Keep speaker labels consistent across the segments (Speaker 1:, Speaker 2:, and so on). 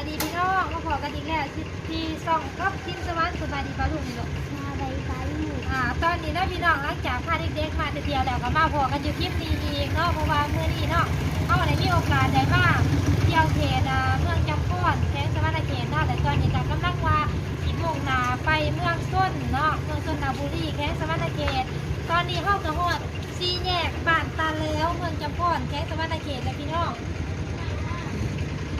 Speaker 1: ายดีพี่น้องมาขอกันอีกแล้วที่ที่ซ่องกับทีมสวรรค์สบายดีป้าลุงนี่ลูก
Speaker 2: มาใบฟ้าลูก
Speaker 1: อ่า ตอนนี้เนาะพี่น้องหลังจากพาเด็กๆมาแต่เที่ยวแล้วก็มาพอกันอยู่คลิปนี้อีกเนาะเพราะว่าเมื่อนี้เนาะเขาได้มีโอกาสได้มาเที่ยวเขตอ่าเมืองจำพอนแข้งสวรรค์เขตเนาะแต่ตอนนี้ก็กำลังว่าสิมุ่งหน้าไปเมืองส้นเนาะเมืองส้นนาบุรีแข้งสวรรค์เขตตอนนี้เข้ากระหอดซีแยกบ้านตาแล้วเมืองจำพอนแข้งสวรรค์เขตแล้วพี่น้อง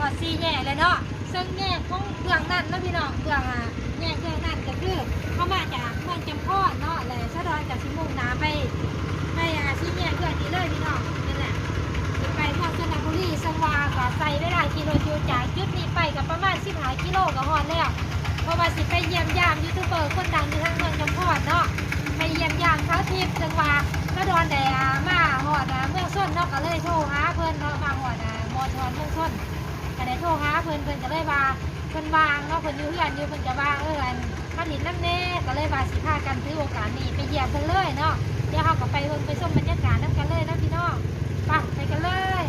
Speaker 1: พอซีแย่เลยเนาะซึ่งแย่ของเบื้องนั่นนะพี่น้องเบื้องอะแย่เบื้องนั่นก็คือเข้ามาจากเมืองจำพอดเนาะเลยสะดอนจากชิมุงนาไปไปอะซีแย่เบื้องนี้เลยพี่น้องนั่นแหละไปทางสระบุรีสงวาก็ใส่เวลากิโลจูจากจุดนี้ไปกับประมาณสิบหากิโลก็ฮอดแล้วเพราะว่าสิไปเยี่ยมยามยูทูบเบอร์คนดังอยู่ทางเมืองจำพอดเนาะไปเยี่ยมยามเขาทิพย์สงวาสะดอนแต่อะมาฮอดอะเมืองส้นเนาะก็เลยโทรหาเพิ่อนเนาะมาฮอดอะมอทอนเมืองส้น ก็ได้โทรหาเพิ่นเพิ่นก็เลยว่าเพิ่นวางเนาะเพิ่นอยู่เฮือนอยู่เพิ่นก็ว่าเอออันมาหลินน้ำแน่ก็เลยว่าสิพากันถือโอกาสนี้ไปเยี่ยมเพิ่นเลยเนาะเดี๋ยวเราก็ไปเพิ่นไปชมบรรยากาศนํกันเลยนะพี่น้องไปไปกันเลย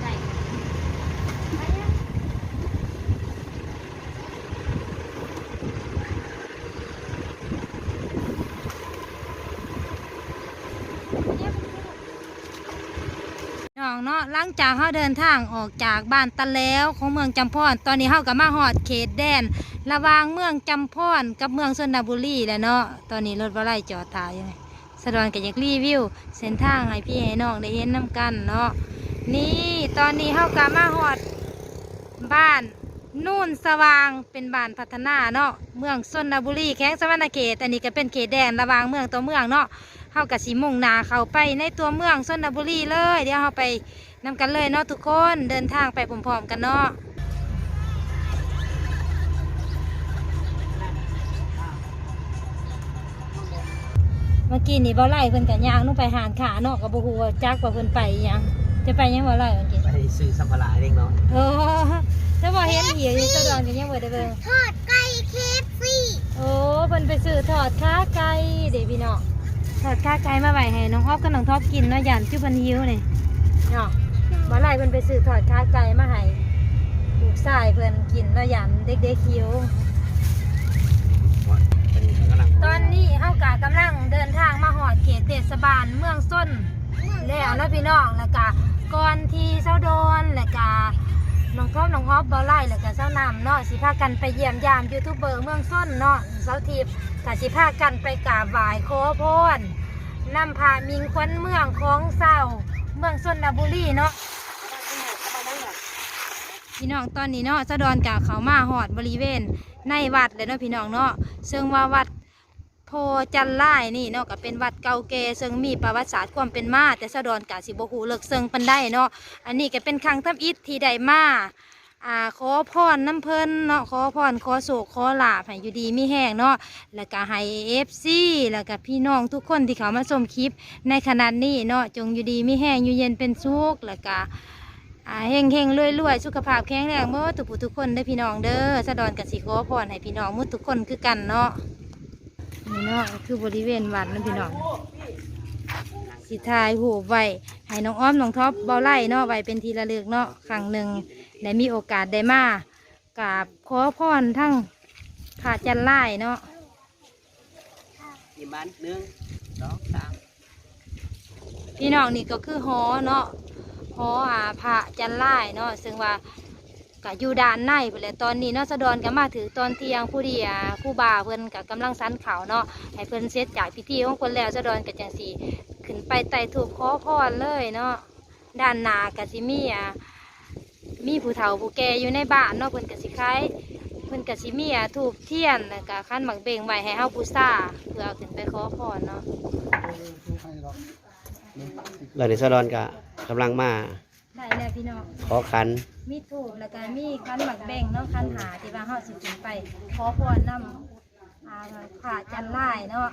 Speaker 1: ได้ไปเด้อน้อง เนาะหลังจากเขาเดินทางออกจากบ้านตะแล้วของเมืองจำพอนตอนนี้เขาก็มาฮอดเขตแดน ระหวางเมืองจำพอนกับเมืองชนบุรีแล้วเนาะตอนนี้รถว่าไลจอดถ่ายอยู่ไงสะดอนก็อยากรีวิวเส้นทางให้พี่ให้น้องได้เห็นน้ำกันเนาะนี่ตอนนี้เขาก็มาฮอดบ้านนู่นสว่างเป็นบ้านพัฒนาเนาะเมืองชนบุรีแข้งสวรรณเขตอันนี้ก็เป็นเขตแดนระหวางเมืองตัวเมืองเนาะ เขากับสีมุ่งหนาเข้าไปในตัวเมืองชนบุรีเลย เดี๋ยวเขาไปนำกันเลยเนาะทุกคนเดินทางไปพร้อมๆกันเนาะเมื่อกี้นี่บ่ไล่เพิ่นกับยางนุ่งไปหานขาเนาะกับบ่ฮู้ว่าจักว่าเพิ่นไปหยังจะไปหยังบ่ไล่เมื่อกี้
Speaker 3: ไปซื้อสัมภาระให้เด็กน้อย
Speaker 1: โอ้ถ้าบ่เห็นเหี่ยวอยู่ตะดอนกันยังบ่ได้เบิ่ง
Speaker 2: ทอดไก่เคฟซี่
Speaker 1: โอ้เพิ่นไปซื้อทอดขาไก่เด้พี่น้อง ทอดขาไก่มาไว้ให้น้องออฟกับน้องท็อปกินเนาะย่านที่เพิ่นหิวนี่เนาะบ่ไล่เพิ่นไปซื้อทอดขาไก่มาให้ลูกชายเพิ่นกินเนาะย่านเด็กๆหิว
Speaker 3: ตอนนี้เขากำลัง
Speaker 1: ตอนนี้เฮากะกำลังเดินทางมาหอดเขตเทศบาลเมืองส้นแล้วนะพี่น้องแล้วก็ก่อนที่เช้าโดนแล้วก็ น้องท็อปน้องฮอปบอไล่แล้วก็เช้านำเนาะสิพากันไปเยี่ยมยามยูทูบเบอร์เมืองส้นเนาะเช้าทิพย์ก็สิพากันไปกราบไหว้ขอพรนำพามิงควันเมืองของเศร้าเมืองส้นนบุรีเนาะพี่น้องตอนนี้เนาะจ้าดอนกะเขามาหอดบริเวณในวัดเลยเนาะพี่น้องเนาะซึ่งว่าวัด โพจันไล่นี่เนาะก็เป็นวัดเก่าแก่ซึ่งมีประวัติศาสตร์ความเป็นมา แต่สะดอนกาสิบหูเลิกเซิงปันได้เนาะอันนี้ก็เป็นครั้งทำอิฐที่ได้มาอ่าขอพรน้ำเพิ่นเนาะขอพรขอโศกขอลาภให้อยู่ดีมีแห้งเนาะแล้วก็ให้เอฟซีแล้วก็พี่น้องทุกคนที่เขามาชมคลิปในขนาดนี้เนาะจงอยู่ดีมีแห้งอยู่เย็นเป็นสุขแล้วก็อ่าเฮงเฮงรวยรวยสุขภาพแข็งแรงเมื่อทุกผู้ทุกคนเด้พี่น้องเด้อสะดอนกับสิขอพรให้พี่น้องมุดทุกคนคือกันเนาะ นี่เนาะคือบริเวณวัดนะพี่น้องสิทายหูไว้ให้น้องอ้อมน้องท็อปเบาไล่เนาะไว้เป็นทีละเลือกเนาะครั้งหนึ่งได้มีโอกาสได้มากราบขอพรทั้งพระจันทร์ไล่เนาะ
Speaker 3: ยี่บ้านหนึ่งสองสาม
Speaker 1: พี่น้องนี่ก็คือหอเนาะหออาพระจันทร์ไล่เนาะซึ่งว่า ก็อยู่ด้านในไปแหละตอนนี้เนาะสะดอนก็มาถือตอนเที่ยงผู้เดียผู้บ่าเพิ่นก็กำลังสันเขาเนาะให้เพิ่นเสร็จจากพิธีของเพิ่นแล้วสะดอนก็จังสีขึ้นไปไต่ถูกขอพรเลยเนาะด้านหน้าก็สิมีอะมีผู้เฒ่าผู้แก่อยู่ในบ้านเนาะเพิ่นก็สิคล้ายเพิ่นก็สิมีอะถูกเทียนแล้วก็คันหมักเบ่งไว้ให้เฮาบูชาเพื่อเอาขึ้นไปขอพรเนาะ
Speaker 3: เราในสะดอนกะกำลังมา
Speaker 1: ได้แล้วพี่น้อง
Speaker 3: ขอขัน
Speaker 1: มีถูกแล้วก็มีคันหมักแบ่งเนาะคันหาที่ว่าเฮาสิขึ้นไป ขอพรนำอ่าผ่าจันไล่เนาะ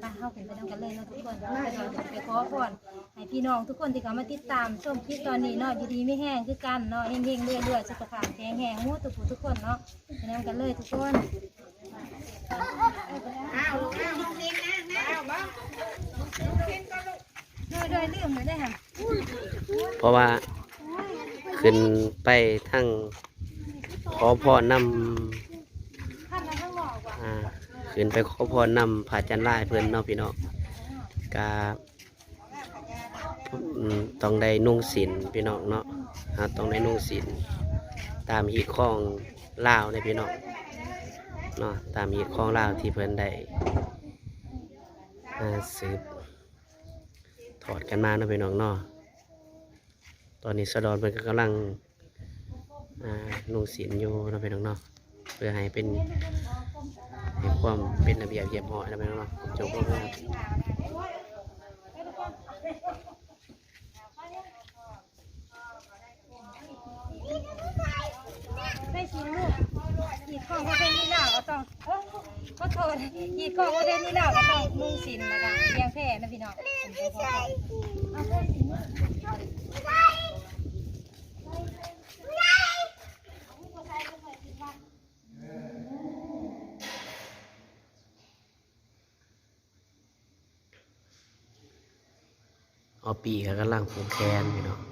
Speaker 1: ไปเฮาขึ้นไปนำกันเลยเนาะทุกคนไปเราขึ้นไปขอพรให้พี่น้องทุกคนที่เขามาติดตามชมคลิปตอนนี้เนาะอยู่ดีไม่แห้งคือกันเนาะเฮงๆเรื่อยๆสุขภาพแข็งแรงหมู่ทุกผู้ทุกคนเนาะไปนำกันเลยทุกคนด้วยด้วยลืมเลยได้อค่ะ
Speaker 3: เพราะว่าขึ้นไปทั้งขอพรน
Speaker 1: ท่านนั้นข้งนอกว่ะำ
Speaker 3: อ่าขึ้นไปขอพรนำผาจันทร์ลายเพื่อนเนาะพี่น้องกาต้องได้นุ่งศีลพี่น้องเนาะต้องได้นุ่งศีลตามฮีตของลาวในพี่น้องเนาะตามฮีตของลาวที่เพื่อนได้สืบ ถอดกันมาเนาะพี่น้องเนาะตอนนี้สะดอนเพิ่นก็กำลังนุ่งศีลอยู่เนาะพี่น้องเนาะเพื่อให้เป็นให้ความเป็นระเบียบเรียบร้อยนะพี่น้องเนาะจบแล้ว
Speaker 1: ได้ชิ้ลูกยีดข้องก็เป็นนี่แล้วก็ต้อง เอ้ยขอโทษยีดข้องก็เป็นนี่แล้วก็ต้องนุ่งสินนะคะเลี้ยงแพะนะพี่น้องเอาเพิ่มสิน
Speaker 3: เอาปีกกำลังผูกแขนพี่เน้อง
Speaker 1: อะ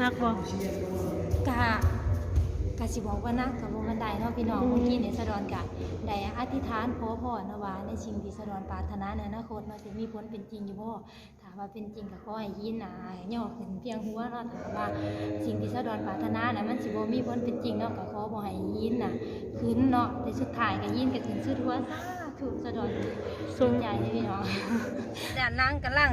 Speaker 4: นักบ่
Speaker 1: กะกะสิบอกว่านะกับบันไดเนาะพี่น้องเมื่อกี้เนี่ยสะดอนกะได้อธิษฐานขอพรนะว่าในสิ่งที่สะดอนปรารถนาในอนาคตเนาะจะมีผลเป็นจริงอยู่บ่ถามว่าเป็นจริงก็ขอให้ยินหนาย่อขึ้นเพียงหัวเนาะถามว่าสิ่งที่สะดอนปรารถนาน่ะมันสิบ่มีผลเป็นจริงเนาะก็ขอบ่ให้ยินน่ะขึ้นเนาะแต่สุดท้ายก็ยินก็ขึ้นสุดหัวสาธุสะดอนสนใจเลยพี่น้องด้านล่างกำลัง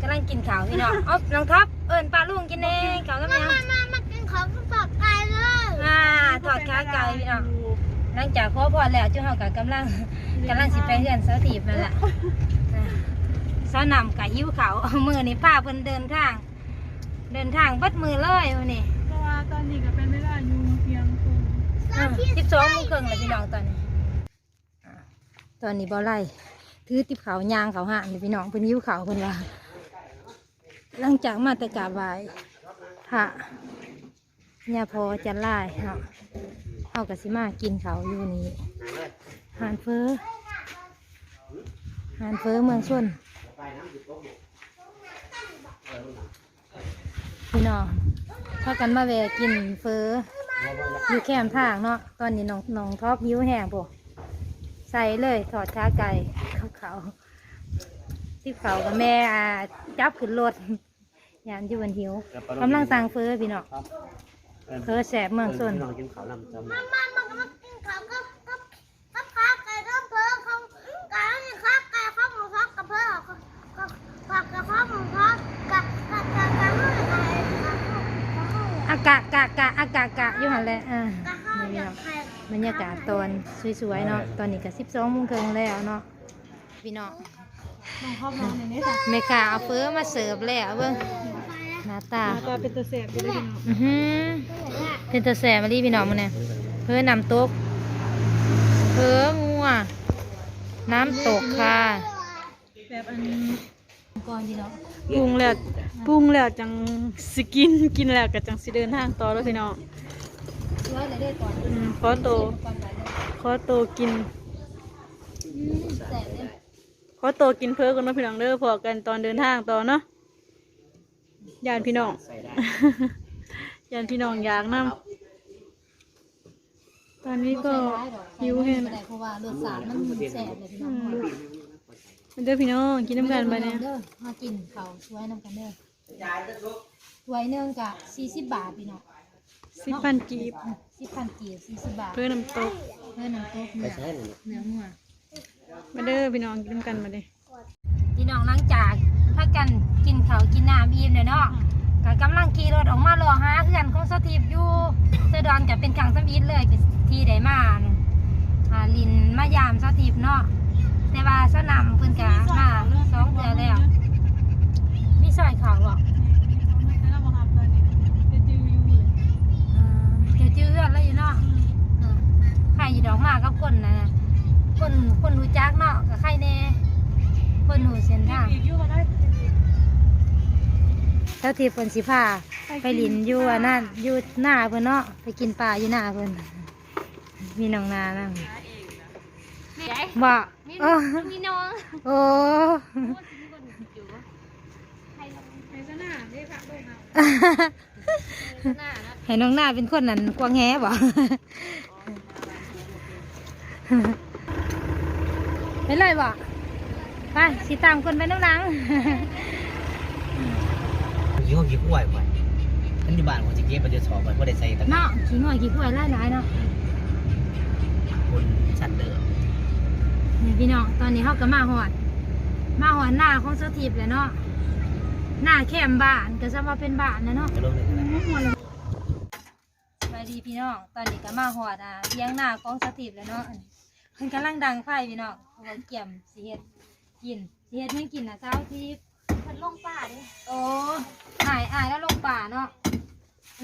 Speaker 1: กำลังกินข้าวพี่น้องอ๊อฟน้องท็อปเอิ้นป้าลุงกินแน่ข้าวกับหยัง
Speaker 2: มามามากินของสดไก่เลย
Speaker 1: อ่าถอดขาไก่พี่น้องหลังจากขอพรแล้วจุเฮากับกำลังกำลังสิไปเฮือนเสาถีบนั่นแหละอ่าเสานำกับหิ้วเขาวมือนี่ป้าเพิ่นเดินทาง เดินทางเบัดมือเลยวันนี้
Speaker 4: เพราะว่าตอนนี้ก็เป็นเวลาอยู่เพียงคืน
Speaker 1: สิบสองโมงครึ่งเลยพี่น้องตอนนี้อ่าตอนนี้บ่ไล่ถือติบเขาวยางเขาห่างเลยพี่น้องเพิ่นหิ้วเขาวเพิ่นว่า หลังจากมาแต่กาบไหว้พระยาพอจันไล่เาเอากะสิมากินเขาอยู่นี่หานเฟอหานเฟอเมืองชนพี่น้องพากันมาแวะกินเฟออยู่แคมทางเนาะตอนนี้น้องน้องท็อปหิวแห้งปะใส่เลยถอดขาไก่เขาเขาที่เขากับแม่จับขึ้นรถ ยามอยู่บนหิวกำลังสั่งเฟอพี่น้องเฟอแสบเมืองชน
Speaker 3: น้องกินข้าวลำจำ
Speaker 2: มามามามากินของกับกับกับข้าวไก่กับเพื่อของไก่นี่ข้าวไก่ข้าวหมูทอดกับเพื่อกับกับกับข้าวหมูทอดกับกับกับกับข้าวไก่กับข้าว
Speaker 1: อากาศกะกะอากาศกะอยู่หันแหละอ่า
Speaker 2: กับข้าว
Speaker 1: นี่
Speaker 2: อ
Speaker 1: พี่
Speaker 2: ยา
Speaker 1: น้
Speaker 2: ก
Speaker 1: อง
Speaker 2: ไข่
Speaker 1: บรรยากาศตอนสวยๆเนาะตอนนี้ก็สิบสองโมงครึ่งแล้วเนาะพี่น้อง
Speaker 4: น้องครอบน้องในนี้ค่ะ
Speaker 1: แม่ค้าเอาเฟอมาเสิร์ฟแล้วเบิ่งหน้า ตา
Speaker 4: ตาเป็นตัวแสบอยู่เลยพี่น้อง
Speaker 1: อือหือเป็นตัวแสบมาดิพี่น้องมันเนี่ยเพื่อนำตกเพื่องัว น้ำตกค่ะ
Speaker 4: แบบอัน
Speaker 1: ก่อนพี่น้อง
Speaker 4: ปรุงแล้วปรุงแล้วจังสิกินกินแล้วก็จังสิเดินทางต่อแล้วพี่น้อง
Speaker 1: ร้อยเลยได้ก่อน
Speaker 4: อืมขอโตว
Speaker 1: ก่อนไปเลย
Speaker 4: ขอโตวกิน
Speaker 1: อืมแสบเลย
Speaker 4: ขอโตวกินเพิ่มกันเนาะพี่น้องเด้อพอกันตอนเดินทางต่อเนาะ ยานพี่น้อง
Speaker 3: ใส่ได้
Speaker 4: ยานพี่น้องอยากนํตอนนี้ก็หิวแห้ง
Speaker 1: ไม่ได้เพราะว่ารสชาติมันแสบเลยพี่น้อง
Speaker 4: มันเด้อพี่น้องกินน้ำกันไปเนี่ย
Speaker 1: เด้อมากินเขาวช่วยน้ำกันเด้อถ้วยหนึงกะสี่สิบบาทพี่น้อง
Speaker 4: สิบพันกีบ
Speaker 1: สิบพันกีบสี่สิบบาท
Speaker 4: เพื่อน้ำตก
Speaker 1: เพื่อน้ำตก
Speaker 3: ไป
Speaker 1: เนื้อ
Speaker 3: ใช้เลย
Speaker 1: เนื้องัว
Speaker 4: มาเด้อพี่น้องกินน้ำกันมาเด้อ
Speaker 1: พี่น้องหลังจาก ถ้ากันกินเขาวกินน้ำอิ่มเลยเนาะก็กำลังขี่รถออกมารอหาเพื่อนของสตีฟอยู่เสอดอนกับเป็นกลางสมิธเลยที่ได้มานั่นอ่าลินมายามสตีฟเนาะแต่ว่าสนามเพิ่นกะมาสองเดือนแล้วมีซอยเขาวบ่อ่าเดี๋ยวจื้อเพื่อนแล้วอยู่เนาะอ่าใครอยู่ดอกมากับคนนะคนคนรู้จักเนาะกับใครแน่ คนหูเส้นทางเจ้าที่เพิ่นสิพาไปลินอยู่อันนั่นอยู่หน้าเพิ่นเนาะไปกินปลาอยู่หน้าเพิ่นมีน้องนานั่งบ่โอ้
Speaker 2: มีน้อง
Speaker 1: โอ้ให้น้องนาเป็นคนนั้นกวางแฮบ่ไปเลยบ่ ไปสิตามคนไปน้ำหลัง
Speaker 3: ยี่ห้อกี่กล้วยไปท่านอยู่บ้านผมจะเก็บไปเดี๋ยวสอบไปเพราะได้ใส่ตะกร้า
Speaker 1: เนาะขี้ง่อยขี้กล้วยหลายๆเนาะ
Speaker 3: คนชั้นเดิม
Speaker 1: นี่พี่น้องตอนนี้เขาก็มาหอด มาหอดหน้าของสถีบเลยเนาะหน้าแคมบ้านก็จะมาเป็นบ้านนะเนาะ
Speaker 3: จะลงเลยนะ
Speaker 1: สวัสดีพี่น้องตอนนี้ก็มาหอดอะเลี้ยงหน้าของสถีบเลยเนาะเพิ่นกำลังดังไฟพี่น้องเพราะว่าเกี่ยมสีเฮ็ด กินสีเฮ็ดไม่กินนะเจ้าทิพย์
Speaker 2: มันลงป่าดิ
Speaker 1: โอ้อายอายแล้วลงป่าเนาะ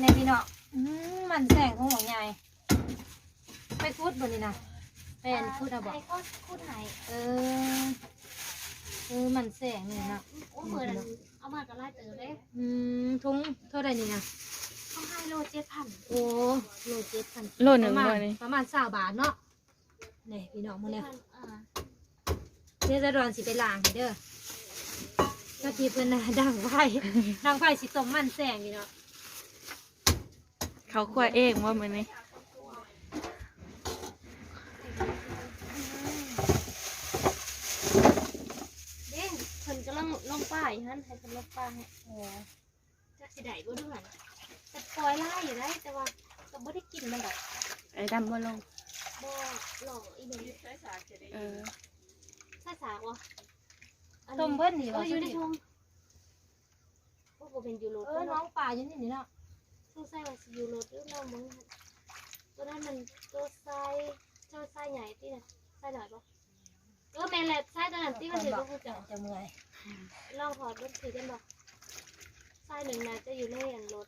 Speaker 1: ในพี่น้องอื้อมันแสงของหัวใหญ่ไปพูดบนนี้นะเป็นพูดอะบอก
Speaker 2: ไอ้ก็พูดหาย
Speaker 1: เออ เออ มันแสงเลยเนาะ
Speaker 2: โอ้เหมือนเอามากับไล่เต๋อเลย
Speaker 1: อืม ทุงเท่าไหร่นี่นะ
Speaker 2: เขาให้โลเจ็ดพัน
Speaker 1: โอ้โลเจ็ดพัน
Speaker 4: โลหนึ่ง
Speaker 1: ประมา
Speaker 4: เล
Speaker 1: ณ
Speaker 4: ย
Speaker 1: ประมาณสาบาทเนาะนี่พี่น้องมาเนี่ย
Speaker 2: อ่า
Speaker 1: เดี๋ยวจะรอนสิไปล้างให้เด้อก็ทีเป็นน่ะดังไฟดังไฟสิต้มมันแสงพี่เนาะ
Speaker 4: เขาคั่วเองว่ามือนี้
Speaker 2: เด้งเพิ่นกำลังลงป่าอยู่นั่นให้เพิ่นลงป่าให้เออจะสิได้บ่ดูหั่นแต่ปล่อยไล่อยู่ได้แต่ว่าก็บ่ได้กินมันดอก
Speaker 4: ไอ้ดำบ่ลง
Speaker 2: บ่หลอกอีเบิ่ง
Speaker 4: เออ
Speaker 2: ถ้าสากวะอัน
Speaker 1: ต้
Speaker 2: นี้
Speaker 1: มเบิ้ลนี่
Speaker 2: เอ
Speaker 1: วะ
Speaker 2: ออยู่ในทงโอ้บ่เป็นยูโร
Speaker 1: เออน้องป่าอยู่นี่นี่เนาะ
Speaker 2: สงสัยว่าสิยูโรหรือน้องมึงตัวนั้นมันตัวไซส์เจ้าไซส์ใหญ่ที่น่ะไซส์หน่อยปะเออแม่นแหละไซส์ตัวนั้นที่มันถือก็คือจะ
Speaker 1: จะเมื่อย
Speaker 2: ลองถอดรถถือกันบ่ไซส์หนึ่งน่ะจะอยู่ในอันรถ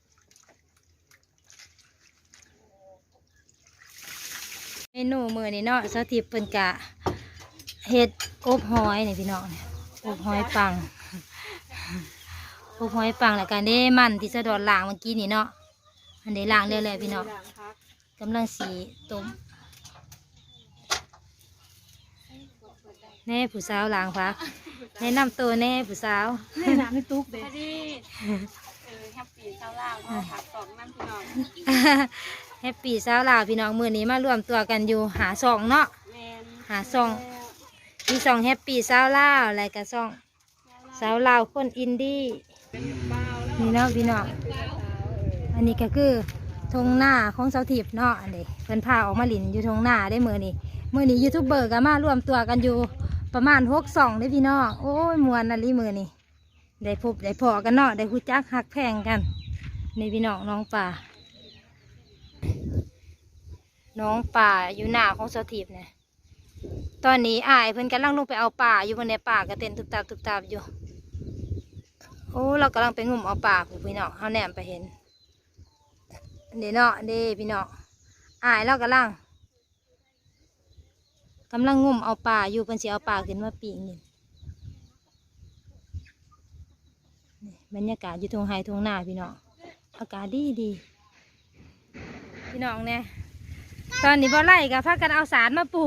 Speaker 1: เมนูมื้อนี้เนาะสถิตเพิ่นกะ เฮ็ดอบหอยนี่พี่น้องเนี่ยอบหอยปังอบหอยปังแล้วกันเด้มันที่สะดอนล้างเมื่อกี้นี่เนาะอันนี้ล้างเรียบร้อยพี่น้องกำลังสีต้มแน่ผู้สาวล้างพักแนะนำตัวแน่ผู้สาว
Speaker 4: นี่น้ำไม่ตุ๊กเด้
Speaker 1: แฮปปี้สาวลาวพี่น้องมือนี้มารวมตัวกันอยู่หาซองเนาะหาซอง มีซองแฮปปี้สาวลาวอะไรกับซองสาวลาวคนอินดี้นี่เนาะพี่น้องอันนี้ก็คือทงหน้าของเสาถีบเนาะอันนี้เพิ่นพาออกมาหลินอยู่ทงหน้าได้มือนี้มือนี้ยูทูบเบอร์ก็มารวมตัวกันอยู่ประมาณหกสองได้พี่น้องโอ้ยมวนอะไรมือนี้ได้พบได้พอกันเนาะได้คุจักหักแพงกันนี่พี่น้องน้องป่าน้องป่าอยู่หน้าของเสาถีบเนี่ย ตอนนี้อายเพิ่นกำลังลงไปเอาป่าอยู่บนในป่ากระเต้นตุบตับตุบตับอยู่ โอ้เรากำลังไปงุ่มเอาป่าพี่น้องเขาแนมไปเห็นเดี๋ยวเนาะเด้พี่น้องอายเรากำลังกำลังงุ่มเอาป่าอยู่เพิ่นสิเอาป่าขึ้นมาปีกนี่บรรยากาศอยู่ทงไฮทงหน้าพี่น้องอากาศดีดีพี่น้องเนี่ย ตอนนี้บ่ไล่กับพากันเอาสารมาปู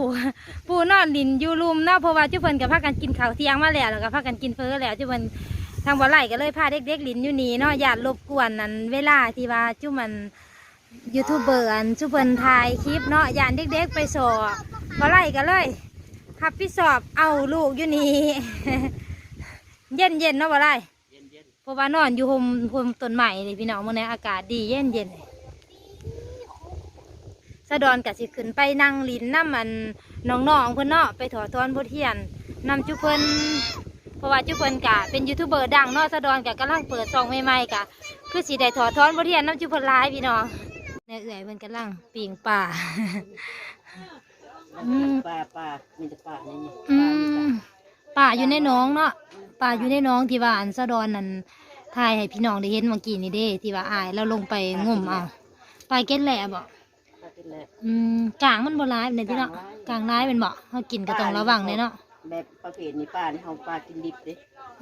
Speaker 1: ปูนอนลินอยู่รุมเนาะเพราะว่าจุเพิ่นกับพากันกินข้าวเที่ยงมาแล้วแล้วก็พากันกินเฟ้อแล้วจุเพิ่นทางบ่ไล่ก็เลยพาเด็กๆลินอยู่นี่เนาะอย่ารบกวนนั่นเวลาที่ว่าจุมันยูทูบเบอร์อันจุเพิ่นถ่ายคลิปเนาะย่านเด็กๆไปสอบบ่ไล่ก็เลยขับพี่สอบเอาลูกอยู่นี่เย็นเย็นเนาะบ่ไล่
Speaker 3: เย็นเพ
Speaker 1: ราะว่านอนอยู่โฮมโฮมต้นใหม่เลยพี่น้องมื้อนี้อากาศดีเย็นเย็น สะดอนกะสิขึ้นไปนั่งลินน้ำมันน้องๆเพิ่นเนาะไปถอดทอนบทเรียนนำจุเพิ่นเพราะว่าจุเพิ่นกะเป็นยูทูบเบอร์ดังเนาะสะดอนกะกำลังเปิดซองใหม่ๆกะคือสิได้ถอดทอนบทเรียนน้ำจุเพิ่นหลายพี่น้องเนี่ยเอื่อยเพิ่นกำลังปีงป่าอืม
Speaker 3: ป่าป่ามีแต่ป่านี่นี่
Speaker 1: อื
Speaker 3: ป่ามีแต่
Speaker 1: มป่าอยู่ในหน้องเนาะป่าอยู่ในหน้องที่ว่าอันสะดอนนั่นถ่ายให้พี่น้องได้เห็นเมื่อกี้นี่เด้ที่ว่าอายแล้วลงไปงมเอาปลาเก็ดแหล่บ่
Speaker 3: ป่า เป็นแหละ
Speaker 1: อืมกลางมันบ่ร้ายเป็นที่เนาะกลางร้ายเป็นบ่เฮากินก็ต้องระวังเลยเนาะ
Speaker 3: แบบประเภทนี้ป่านี่เฮาป่ากินดิบเด้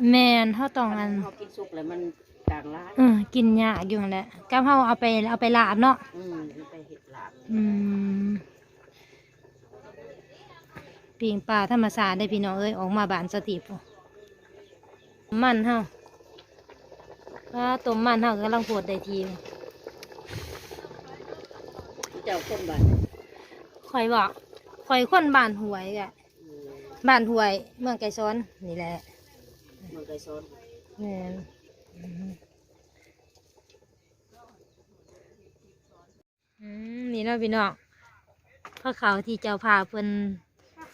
Speaker 1: แม่นเฮาต้องอัน
Speaker 3: เฮากินสุกแล้วมันกลางร้าย
Speaker 1: เออกินยากอยู่นั่นแหละกับเฮาเอาไปเอาไปลาบเนาะ
Speaker 3: อืมมันไปเห็ดลาบ
Speaker 1: อืมปิงปลาธรรมชาติได้พี่น้องเอ้ยออกมาบานสติปมันเฮาปลาต้มมันเฮากำลังโพดได้ที
Speaker 3: เจ้าคนบ้าน
Speaker 1: ข่อยบอกข่อยคนบ้านหวยกะ
Speaker 3: อืม
Speaker 1: บ้านหวย เมืองไก่ซ้อนนี่แหละ
Speaker 3: เมันไกซอน
Speaker 1: แม่นอืมอืมนี่เนาะพี่น้องพระเขาที่เจ้าพาเพิ่น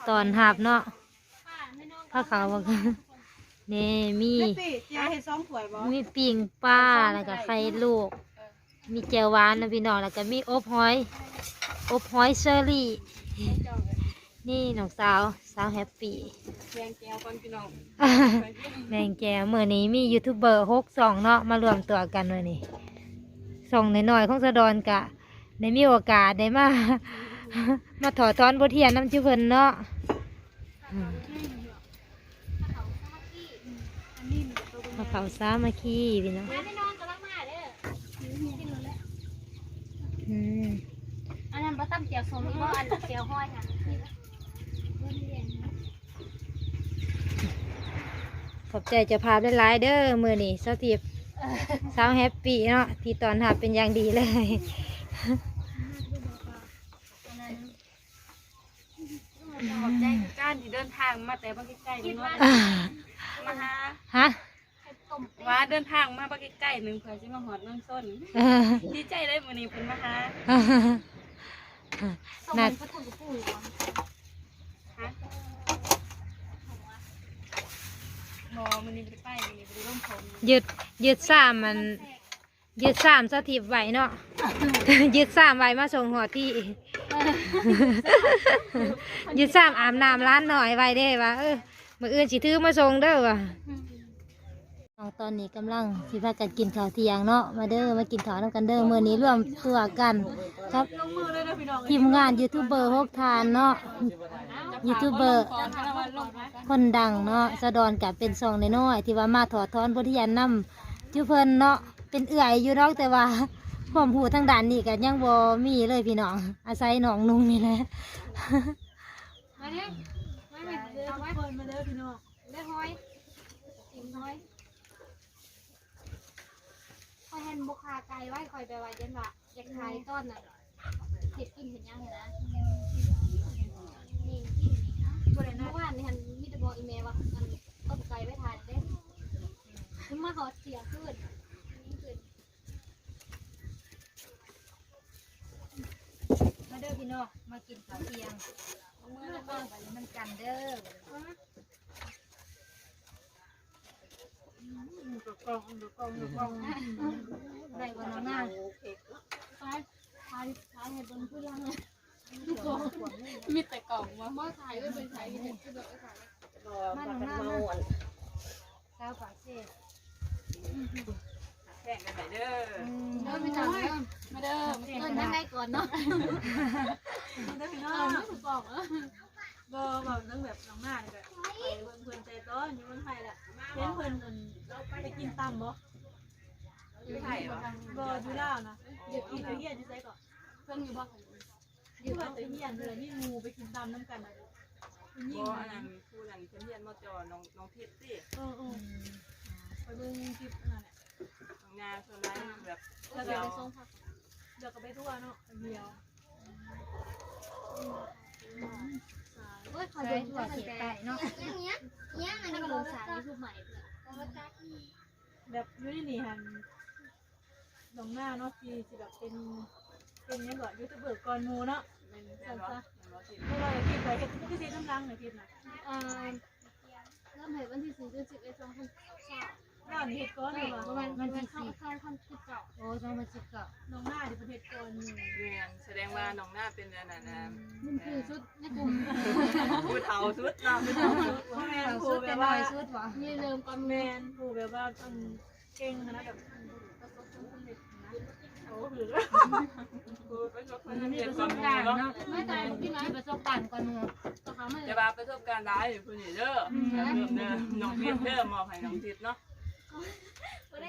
Speaker 1: ตอนหาบเนาะพระเขาบอกนี่มี
Speaker 4: สิจะให้สองถ้วยบ่
Speaker 1: มีปิ่งปลาแล้วก็ไข่ลูก มีแจวหวานนะพี่น้องแล้วก็มีอบหอย อบหอยเชอรี่ นี่น้องสาวสาวแฮปปี้
Speaker 4: แกงแก้วก่อนพี่น้อง
Speaker 1: แมงแกเมื่อนี้มียูทูบเบอร์หกสองเนาะมารวมตัวกันเลยนี่ส่งหน่อยๆของสะดอนกะได้มีโอกาสได้มา มาถอดทอนบทเรียนน้ำจิ้เพิ่นเนาะอืมมาเขาสามาคีพี่เนาะ อืม
Speaker 2: อันนั้นปลาตั้มเจียวสมอีกว่าอันเจียวห้อยค่ะ
Speaker 1: ขอบใจเจะพาพหลายๆเด้อมือนี่สตีฟสาวแฮปปี้เนาะที่ตอนหับเป็นอย่างดีเลย
Speaker 4: ขอบใจก้านที่เดินทางมาแต่บ้านใกล้ๆนี่เนาะ
Speaker 1: อ่า
Speaker 4: มาหา
Speaker 1: ฮะ
Speaker 4: ว่าเดินทางมาบ้านใกล้ๆหนึงเพื่อสิมาหอดเมืองส้น
Speaker 1: เออ
Speaker 4: ดีใจเลยมื้อนี้เพิ่นมาหา
Speaker 1: นัด
Speaker 4: ฮะบ่มื้อนี้บ่ได้ไปมื้อนี้บ่ได้ลงผม
Speaker 1: ยืดยืดสามมันยืดสามสถิบไหวเนาะยืดสามไหวมาส่งหัวที่ยืดสามอาบน้ำร้านหน่อยไว้ได้ว่าเออมื่ออื่นสิถือมาส่งเด้อว่ะน้อง ตอนนี้กำลังสิพากันกินข้าวเที่ยงเนาะมาเด้อมากินข้าวน้ำกันเด้อมื้อนี้ร่วมตัวกันครับ
Speaker 4: ลงมือเลยเด้อพี่น้อง
Speaker 1: ทีมงานยูทูบเบอร์หกทานเนาะยูทูบเบอร์
Speaker 4: ก่อนถ้าว่าลงนะ
Speaker 1: คนดังเนาะสะดอนกับเป็นซองน้อยๆที่ว่ามาถอดทอนบทเรียนนำจุเพิ่นเนาะเป็นเอื่อยอยู่เนาะแต่ว่าความหูทางด้านนี้ก็ยังบ่มีเลยพี่น้อง อาศัยน้องนุ่งนี่แหละ
Speaker 2: มาเนี่ยมาเนี่ยเอาไว้
Speaker 4: คนมาเด้อพี่น้อง
Speaker 2: ได้ห้อยกินห้อย คอยเห็นบุคาไก่ไว้คอยไปไว้ยันว่าอยากขายต้นน่ะเห็ดกินเห็นยังเห็นนะนี่กินนี่นะเมื่อวานนี่หันมีแต่บอกอีเมลว่ามันต้มไก่ไว้ทานเด้มาหอเสียขึ้นขึ้น
Speaker 1: มาเด้อพี่น้องมากินข้าวเที่ยงมื้อละมื้อไปมันกันเด้อ
Speaker 4: กล่องดูกล่องดูกล่อง
Speaker 1: ได้บ่น้องนาง
Speaker 2: ขายขายขายเห็ดบนผู้ยังเลย
Speaker 4: มีแต่กล่องมา
Speaker 2: บ่ายก็เป็นขายเห็ดที่แบบขาย
Speaker 3: มาน้องนา
Speaker 1: สาวปากเซ่
Speaker 4: แข่งกันไปเด้อ
Speaker 1: อืม
Speaker 2: เริ่มไปทำเริ่มา
Speaker 4: เด้อ
Speaker 2: เงินนั่นได้ก่อนเนาะ
Speaker 4: เด้อพี่น้
Speaker 2: องไม่ถูกบอกเออ
Speaker 4: บ่แบบนั่งแบบน้องหน้านี่ก็ไปเบิ่งเพิ่นใจต้อนอยู่เมืองไทยแหละ เห็นเพิ่นเพิ่นไปกินตำบ่
Speaker 5: อยู่ไทยเหรอ
Speaker 4: บ่อยู่ลาวนะเดี๋ยวกินไปเฮียนอยู่ไสก่อน
Speaker 1: เพิ่งอยู่บ่
Speaker 4: อยู่ว่าไปเฮียนเด้อมีหมู่ไปกินตามน้ำกันน่ะผู้หญิง
Speaker 5: บ่อัน
Speaker 4: นะ
Speaker 5: นั้นผู้นั้นเพิ่นเรียนมจน้องน้องทิพย์สิ
Speaker 4: เออๆไปเบิ่งคลิปนั่นแหละ
Speaker 5: น้องนาส่วนร้ายแบบ
Speaker 4: แล้ว
Speaker 5: เดี
Speaker 4: ก็
Speaker 5: ยว
Speaker 4: ไปส่งผักเดี๋ยวก็ไปทั่วเนาะเดียว
Speaker 2: โอ้ยขอ
Speaker 1: ใช้
Speaker 2: ดู
Speaker 1: ถั่วเขียไก่เนาะ
Speaker 2: อย่างเงี้ยเงี้ยอันนี้ก็สารยูทูบใหม่เพื่อ
Speaker 4: แบบอยู่ในนี่หันน้องหน้าเนาะที่สิแบบเป็นเป็นหยังก่อนยูทูบเบอร์ก่อนหมู่เนาะ
Speaker 5: เป็นแม่นบ่แม่นบ่ทิพย์
Speaker 4: พวกเราอยากคิดไปเฮ็ดคือสิน้ำลังน่ะคิดน่ะ
Speaker 2: เอ่อเริ่มเห็นวันที่สี่เดือนสิบเอ็ดสองพันสาม
Speaker 4: น้านี่เฮ็ดก่อน
Speaker 2: ไม่
Speaker 4: เนาะ
Speaker 2: ประ
Speaker 4: ว่า
Speaker 2: มาณมันเป็นเข้าเข้าพันสิบเก้า
Speaker 1: โอ้สองพันสิบเก้า
Speaker 4: น้องหน้านี่ประเทศก่อนหมู่
Speaker 5: เรียนแสดงว่าน้องนาเป็นอันนั้นน่ะ
Speaker 2: มันคือชุดในกลุ่ม
Speaker 5: ผู้เฒ่าสุดเนาะผู้เฒ่าสุด
Speaker 4: พ่อแม่
Speaker 1: เรา
Speaker 4: ครู
Speaker 1: สุด
Speaker 4: แบ
Speaker 1: แต่
Speaker 4: บ
Speaker 1: น้
Speaker 4: ว่า
Speaker 1: อยสุดบ่
Speaker 2: นี่เริ่มก่อน
Speaker 4: แม่นครูแบบว่าอืมเก่งนะแบบโอ้คือ
Speaker 5: ผู้ประสบ
Speaker 1: มั
Speaker 5: กานรณ์
Speaker 1: มี
Speaker 5: เรียน
Speaker 1: ประ
Speaker 5: ค
Speaker 1: ส
Speaker 5: วาม
Speaker 1: บ
Speaker 5: รู้
Speaker 1: การณ์
Speaker 5: เนาะ
Speaker 1: เนาะไม่ตายพี่น้อยประสบการณ์ก่อนหมู่
Speaker 2: ตัวเขาไม่
Speaker 5: จะว่าประสบการณ์หลายอยู่ผู้นี้เด้อเริ่มเด้อน้องทิพย์เด้อมอบให้น้องทิพย์เนาะ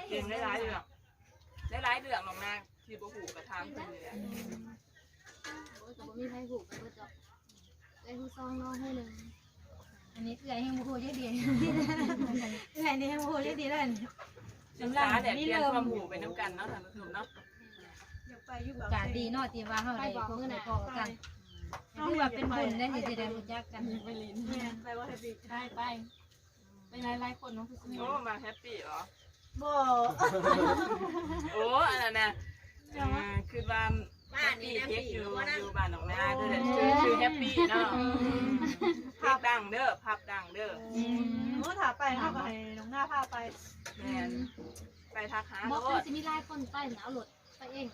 Speaker 5: เก่งหลายๆเรื่องหลายๆเรื่องน้องนาที่บ่ฮู้ก็ถามเพิ่นนี่แหละ
Speaker 2: โอ้ยแต่ว่ามีใครผูกกันก็จะไอ้ผู้ซองน้องให้หนึ่ง
Speaker 1: อันนี้เอื้อยให้บ่ฮู้จักดีเอื้อยนี่ให้บ่ฮู้จักดีแล้วนี่
Speaker 5: ศึกษาแดดเปลี่ยนความรู้ไปนํกันเนาะท่านผู้ชมเนาะ
Speaker 4: อยากไปอยู่กับ
Speaker 1: การดีเนาะที่ว่าเฮาได้พบได้พอกันถือว่าเป็นบุญได้ที่ได้รู้จักกัน
Speaker 4: ไปลินแม่นไปว่าแฮปปี้
Speaker 1: ได้ไป ไปหลายๆคนเนาะคือสิ
Speaker 5: โอ้มาแฮปปี้เหรอ
Speaker 4: บ่
Speaker 5: โอ้อันนั้นน่ะอืมคือว่าแฮปปี้เทคอยู่อยู่บ้านหนองนาเด้อชื่อชื่อแฮปปี้เนาะภาพดังเด้อภาพดังเด้อ
Speaker 1: อืม
Speaker 4: โอ้ถาไปเฮาก็ให้น้องหน้าพาไป
Speaker 5: แม่นไปทักหา
Speaker 2: บอก
Speaker 5: โล
Speaker 2: ว่า
Speaker 5: ด
Speaker 2: จะมีลายคนใต้หนาวหลดไปเอง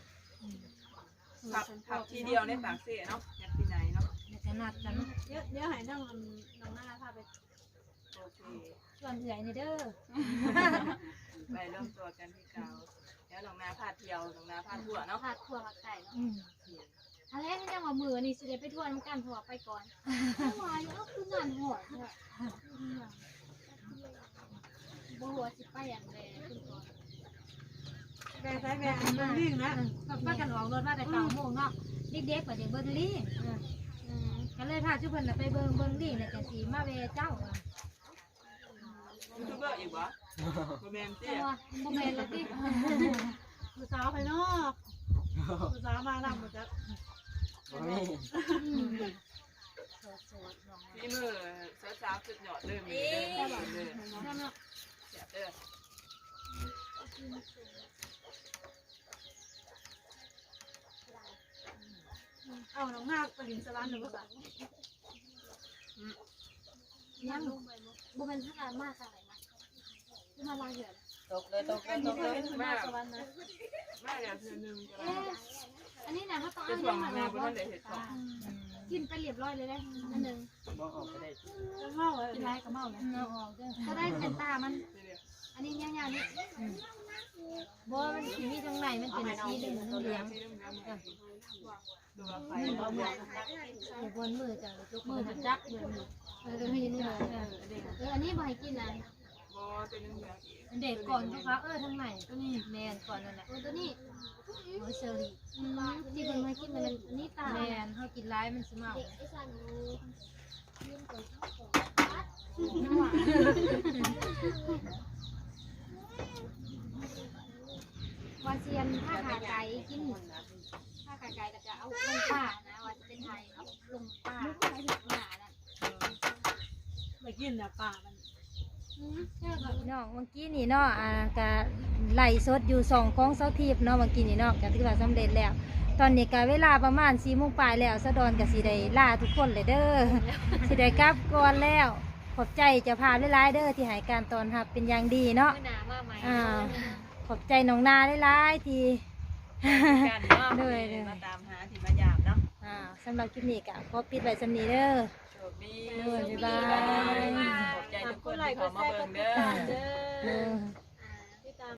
Speaker 5: พับพับทีเดียวในปากเสียเนาะแฮปปี้ไนเนาะ
Speaker 1: เดี๋ยวจะนัดกันเนาะ
Speaker 4: เดี๋ยวเดี๋ยวให้น้องน้องหน้าพาไป
Speaker 5: โอเค
Speaker 1: ชวนเอื้อยนี่เด้อ
Speaker 5: ไปเริ่มตัวกันที่เก่าแล้วหนองนาพาเที่ยวหนองนาพาทั่วเนาะ
Speaker 2: ผัดถั่วผัดไก่เนาะ
Speaker 1: อืม
Speaker 2: อะไรให้ยังว่ามือนี่สิได้ไปทวนกันถั่วไปก่อนไม่ไหวแล้วคืองานหอดเนี่ยบัวสิไปอย่างไรขึ้นก่อน
Speaker 4: แบงใช้แบงมันวิ่งนะ
Speaker 1: ก็พากันออกรถมาแต่เก้าโมงเนาะเด็กๆก็จะเบิ่งลิงเออ
Speaker 2: อืม
Speaker 1: ก็เลยพาทุกคนน่ะไปเบิ่งเบิ่งลิงแล้วก็สิมาเวะเจ้าอะ
Speaker 5: ยูทูบเบอร์อีกวะโรแมนติ
Speaker 2: แต่ว่าบ่แม่นละติ
Speaker 4: ผู้สาวภายนอกผู้สาวมานำหมดจ้ะ
Speaker 5: พี่มือสาวๆสุดยอดเลยมีเด้อเด้อ
Speaker 2: นั่นน่ะ
Speaker 5: เสียเด้อ
Speaker 4: เอาน้องหน้าไปลินสลันหรือว่า
Speaker 2: ยังบ่แม่นทางการมากค่ะไหนะคือมาลาเหยื่อ
Speaker 5: ตกเลยตกเลยตกเลย
Speaker 4: เป็น
Speaker 5: มา
Speaker 4: สลันนะ
Speaker 5: มาเนี่ยเทื่ง
Speaker 2: เอ๊ะอันนี้นะเขาต้องเอา
Speaker 5: ถ่ว
Speaker 2: ยัง
Speaker 5: มา
Speaker 2: มา
Speaker 5: แม่
Speaker 2: แล้ว
Speaker 5: บ่ทันได้เฮ็ดของ
Speaker 2: กินไปเรียบร้อยเลยได้อันหนึ่ง
Speaker 4: ก็เมาเลย
Speaker 1: กินไรก็เมาเลยเอาออก
Speaker 2: ก็ได้เป็นตามัน อันนี้ยาวๆนี่
Speaker 1: บ่มันสิมีทางในมันเป็นสีเหลืองเหลือง
Speaker 5: ที่เรื่องนั้นดูว่าไฟ
Speaker 1: เอาไว้อยู่บนมือจ้ะยกมือจะจับมือเออเดี๋ยวให้นี่เลยเออเด็ก
Speaker 2: เอออันนี้บ่ให้กินนะ
Speaker 5: บ่เป็นเรื่องเรื่องอีก
Speaker 1: เด็กก่อนเขาเออทางไหนก็นี่แมนก่อนนั่นแหละ
Speaker 2: เออตัวนี้
Speaker 1: โอ้เชอรี่
Speaker 2: ที่คนมากินมันนนี้ตา
Speaker 1: แมนเขากินไรมันสิเมา
Speaker 2: เวข้าวของวาเซียนถ้าขาไก่กินถ้าขาไก่ก็จะเอาลงป่านะว่าจะเป็นไทยเอาลงป่าหนาน่ะ
Speaker 4: ไปกินแต่ป่ามัน
Speaker 2: อืมใช่ค่ะ
Speaker 1: พี่น้องเมื่อกี้นี่เนาะอ่ากะไล่สดอยู่สองของเสาทีบเนาะเมื่อกี้นี่เนาะก็ถือว่าสำเร็จแล้ว ตอนนี้ก็เวลาประมาณสี่โมงปลายแล้วสะดอนกับสีได้ลาทุกคนเลยเด้อสิได้กลับก่อนแล้ว ขอบใจเจะพาพหลายๆเด้อที่ให้การตอนรับเป็นอย่างดีเนาะ
Speaker 2: เมื่อหนามาใหม่
Speaker 1: อ่า ขอบใจน้องนาหลายๆที่
Speaker 5: กันเนาะ
Speaker 1: เด้อเด้อ
Speaker 5: มาตามหาที่มายามเนาะ
Speaker 1: อ่าสำหรับคลิปนี้ก็ขอปิดไว้สำนี้เด้อ
Speaker 5: โชคดี
Speaker 1: เด้อบ๊ายบาย
Speaker 5: ขอบใจทุกคนที่เข้ามาเบิ่งเด้อ
Speaker 4: เด้
Speaker 1: เอ
Speaker 4: อ
Speaker 1: อ